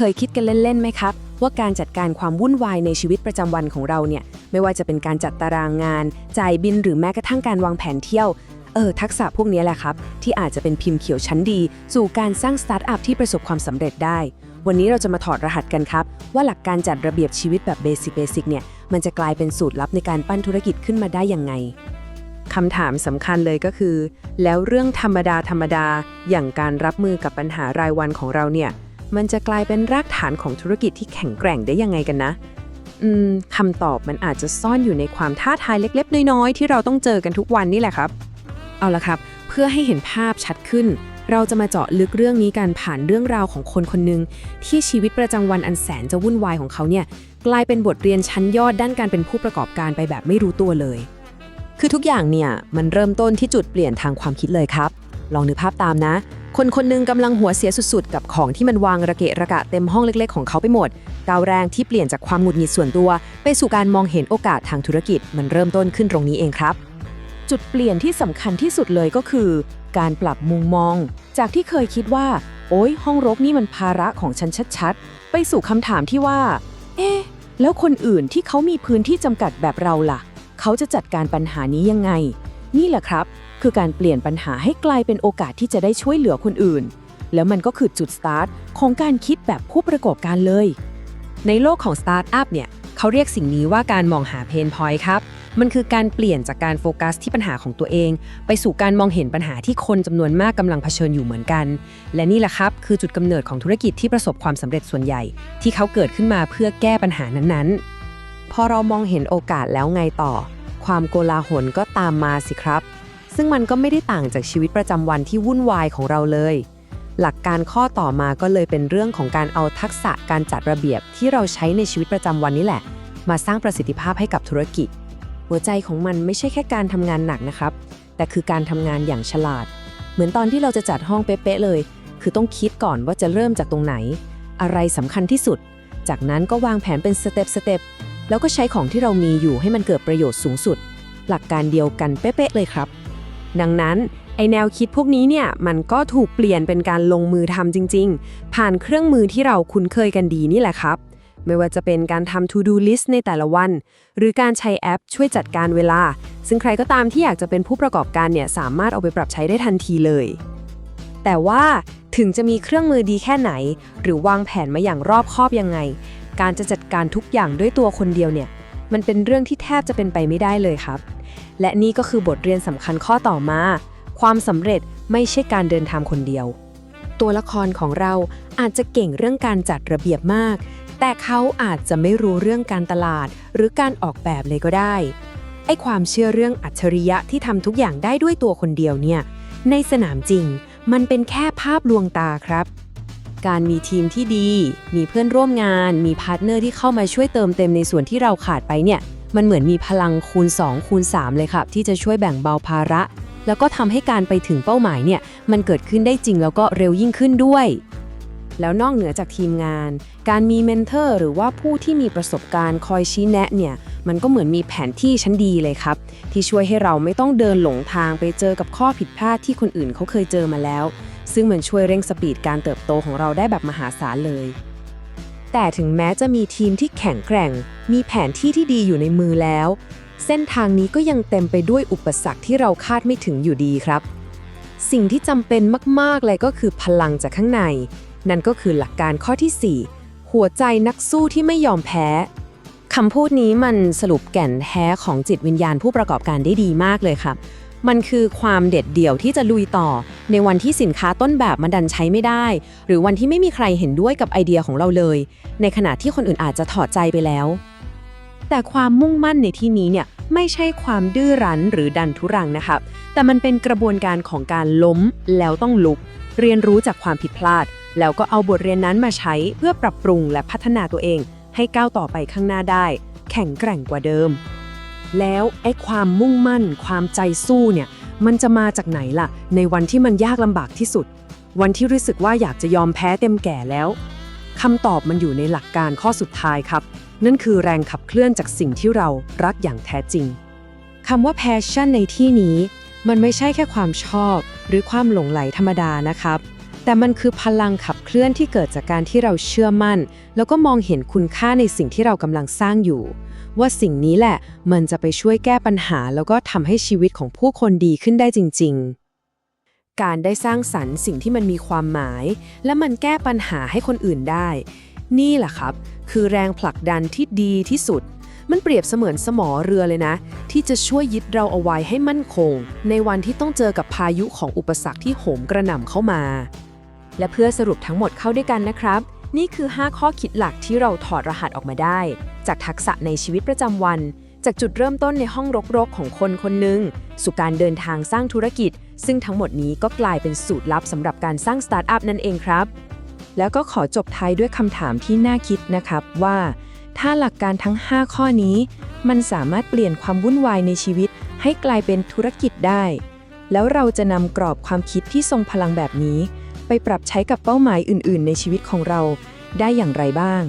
เคยคิดกันเล่นๆไหมครับ ว่าการจัดการความวุ่นวายในชีวิตประจำวันของเราเนี่ย ไม่ว่าจะเป็นการจัดตารางงาน จ่ายบินหรือแม้กระทั่งการวางแผนเที่ยว เออ ทักษะพวกนี้แหละครับ ที่อาจจะเป็นพิมพ์เขียวชั้นดี สู่การสร้างสตาร์ทอัพที่ประสบความสำเร็จได้ วันนี้เราจะมาถอดรหัสกันครับ ว่าหลักการจัดระเบียบชีวิตแบบเบสิกเบสิกเนี่ยมันจะกลายเป็นสูตรลับในการปั้นธุรกิจขึ้นมาได้ยังไงคำถามสำคัญเลยก็คือ แล้วเรื่องธรรมดาธรรมดาอย่างการรับมือกับปัญหารายวันของเราเนี่ย มันจะกลายเป็นรากฐานของธุรกิจที่แข็งแกร่งได้ยังไงกันนะอืมคำตอบมันอาจจะซ่อนอยู่ในความท้าทายเล็กๆ น้อยๆ ที่เราต้องเจอกันทุกวันนี่แหละครับ เอาละครับ เพื่อให้เห็นภาพชัดขึ้น เราจะมาเจาะลึกเรื่องนี้กันผ่านเรื่องราวของคนคนหนึ่งที่ชีวิตประจำวันอันแสนจะวุ่นวายของเขาเนี่ยกลายเป็นบทเรียนชั้นยอดด้านการเป็นผู้ประกอบการไปแบบไม่รู้ตัวเลย คือทุกอย่างเนี่ยมันเริ่มต้นที่จุดเปลี่ยนทางความคิดเลยครับ ลองนึกภาพตามนะ คนคนหนึงกำลังหัวเสียสุดๆ กับของที่มันวางระเกะระกะเต็มห้องเล็กๆ ของเขาไปหมดก้าวแรงที่เปลี่ยนจากความหงุดหงิดส่วนตัว ไปสู่การมองเห็นโอกาสทางธุรกิจมันเริ่มต้นขึ้นตรงนี้เองครับ จุดเปลี่ยนที่สำคัญที่สุดเลยก็คือ การปรับมุมมอง จากที่เคยคิดว่า โอ๊ยห้องรกนี่มันภาระของฉันชัดๆ ไปสู่คำถามที่ว่า เอ๊ะแล้วคนอื่นที่เขามีพื้นที่จำกัดแบบเราล่ะ เขาจะจัดการปัญหานี้ยังไง นี่แหละครับ คือการเปลี่ยนปัญหาให้กลายเป็นโอกาสที่จะได้ช่วยเหลือคนอื่น แล้วมันก็คือจุดสตาร์ทของการคิดแบบผู้ประกอบการเลย ในโลกของสตาร์ทอัพเนี่ยเขาเรียกสิ่งนี้ว่าการมองหาเพนพอยต์ครับ มันคือการเปลี่ยนจากการโฟกัสที่ปัญหาของตัวเอง ไปสู่การมองเห็นปัญหาที่คนจำนวนมากกำลังเผชิญอยู่เหมือนกัน และนี่แหละครับ คือจุดกำเนิดของธุรกิจที่ประสบความสำเร็จส่วนใหญ่ ที่เขาเกิดขึ้นมาเพื่อแก้ปัญหานั้นๆ พอเรามองเห็นโอกาสแล้วไงต่อ ความโกลาหลก็ตามมาสิครับ ซึ่งมันก็ไม่ได้ต่างจากชีวิตประจำวันที่วุ่นวายของเราเลย หลักการข้อต่อมาก็เลยเป็นเรื่องของการเอาทักษะการจัดระเบียบที่เราใช้ในชีวิตประจำวันนี่แหละ มาสร้างประสิทธิภาพให้กับธุรกิจ หัวใจของมันไม่ใช่แค่การทำงานหนักนะครับ แต่คือการทำงานอย่างฉลาด เหมือนตอนที่เราจะจัดห้องเป๊ะๆเลย คือต้องคิดก่อนว่าจะเริ่มจากตรงไหน อะไรสำคัญที่สุด จากนั้นก็วางแผนเป็นสเต็ปสเต็ป แล้วก็ใช้ของที่เรามีอยู่ให้มันเกิดประโยชน์สูงสุด หลักการเดียวกันเป๊ะๆเลยครับ ดังนั้นไอแนวคิดพวกนี้เนี่ยมันก็ถูกเปลี่ยนเป็นการลงมือทำจริง ๆ ผ่านเครื่องมือที่เราคุ้นเคยกันดีนี่แหละครับ ไม่ว่าจะเป็นการทำ to do list ในแต่ละวัน หรือการใช้แอปช่วยจัดการเวลา ซึ่งใครก็ตามที่อยากจะเป็นผู้ประกอบการเนี่ยสามารถเอาไปปรับใช้ได้ทันทีเลย แต่ว่าถึงจะมีเครื่องมือดีแค่ไหน หรือวางแผนมาอย่างรอบคอบยังไง การจะจัดการทุกอย่างด้วยตัวคนเดียวเนี่ย มันเป็นเรื่องที่แทบจะเป็นไปไม่ได้เลยครับ และนี่ก็คือบทเรียนสำคัญข้อต่อมา ความสำเร็จไม่ใช่การเดินทางคนเดียว ตัวละครของเราอาจจะเก่งเรื่องการจัดระเบียบมาก แต่เขาอาจจะไม่รู้เรื่องการตลาด หรือการออกแบบเลยก็ได้ ไอ้ความเชื่อเรื่องอัจฉริยะที่ทำทุกอย่างได้ด้วยตัวคนเดียวเนี่ย ในสนามจริง มันเป็นแค่ภาพลวงตาครับ การมีทีมที่ดี มีเพื่อนร่วมงาน มีพาร์ทเนอร์ที่เข้ามาช่วยเติมเต็มในส่วนที่เราขาดไปเนี่ย มันเหมือนมีพลังคูณ 2 คูณ 3 เลยครับที่จะช่วยแบ่งเบาภาระ แล้วก็ทำให้การไปถึงเป้าหมายเนี่ย มันเกิดขึ้นได้จริงแล้วก็เร็วยิ่งขึ้นด้วย แล้วนอกเหนือจากทีมงาน การมีเมนเทอร์หรือว่าผู้ที่มีประสบการณ์คอยชี้แนะเนี่ย มันก็เหมือนมีแผนที่ชั้นดีเลยครับ ที่ช่วยให้เราไม่ต้องเดินหลงทางไปเจอกับข้อผิดพลาดที่คนอื่นเขาเคยเจอมาแล้ว ซึ่งมันช่วยเร่งสปีดการเติบโตของเราได้แบบมหาศาลเลย แต่ถึงแม้จะมีทีมที่แข็งแกร่ง มีแผนที่ที่ดีอยู่ในมือแล้ว เส้นทางนี้ก็ยังเต็มไปด้วยอุปสรรคที่เราคาดไม่ถึงอยู่ดีครับ สิ่งที่จำเป็นมากๆเลยก็คือพลังจากข้างใน นั่นก็คือหลักการข้อที่ 4 หัวใจนักสู้ที่ไม่ยอมแพ้คำพูดนี้มันสรุปแก่นแท้ของจิตวิญญาณผู้ประกอบการได้ดีมากเลยครับ มันคือความเด็ดเดี่ยวที่จะลุยต่อ ในวันที่สินค้าต้นแบบมันดันใช้ไม่ได้ หรือวันที่ไม่มีใครเห็นด้วยกับไอเดียของเราเลย ในขณะที่คนอื่นอาจจะถอดใจไปแล้ว แต่ความมุ่งมั่นในที่นี้เนี่ยไม่ใช่ความดื้อรั้นหรือดันทุรังนะครับแต่มันเป็นกระบวนการของการล้มแล้วต้องลุก เรียนรู้จากความผิดพลาด แล้วก็เอาบทเรียนนั้นมาใช้เพื่อปรับปรุงและพัฒนาตัวเอง ให้ก้าวต่อไปข้างหน้าได้ แข็งแกร่งกว่าเดิม แล้วไอ้ความมุ่งมั่น ความใจสู้เนี่ย มันจะมาจากไหนล่ะ ในวันที่มันยากลำบากที่สุด วันที่รู้สึกว่าอยากจะยอมแพ้เต็มแก่แล้วคำตอบมันอยู่ในหลักการข้อสุดท้ายครับ นั่นคือแรงขับเคลื่อนจากสิ่งที่เรารักอย่างแท้จริงคำว่า passion ในที่นี้ มันไม่ใช่แค่ความชอบ หรือความหลงไหลธรรมดานะครับ แต่มันคือพลังขับเคลื่อนที่เกิดจากการที่เราเชื่อมั่น แล้วก็มองเห็นคุณค่าในสิ่งที่เรากำลังสร้างอยู่ ว่าสิ่งนี้แหละมันจะไปช่วยแก้ปัญหา แล้วก็ทำให้ชีวิตของผู้คนดีขึ้นได้จริง ๆ การได้สร้างสรรค์สิ่งที่มันมีความหมาย และมันแก้ปัญหาให้คนอื่นได้ นี่แหละครับ คือแรงผลักดันที่ดีที่สุด มันเปรียบเสมือนสมอเรือเลยนะ ที่จะช่วยยึดเราเอาไว้ให้มั่นคง ในวันที่ต้องเจอกับพายุของอุปสรรคที่โหมกระหน่ำเข้ามา และเพื่อสรุปทั้งหมดเข้าด้วยกันนะครับ นี่คือ 5 ข้อคิดหลักที่เราถอดรหัสออกมาได้ จากทักษะในชีวิตประจำวัน จากจุดเริ่มต้นในห้องรกๆ ของคนคนหนึ่งสู่การเดินทางสร้างธุรกิจ ซึ่งทั้งหมดนี้ก็กลายเป็นสูตรลับสำหรับการสร้างสตาร์ทอัพนั่นเองครับ แล้วก็ขอจบท้ายด้วยคำถามที่น่าคิดนะครับว่า ถ้าหลักการทั้ง 5 ข้อนี้ มันสามารถเปลี่ยนความวุ่นวายในชีวิต ให้กลายเป็นธุรกิจได้ แล้วเราจะนำกรอบความคิดที่ทรงพลังแบบนี้ ไปปรับใช้กับเป้าหมายอื่น ๆ ในชีวิตของเราได้อย่างไรบ้าง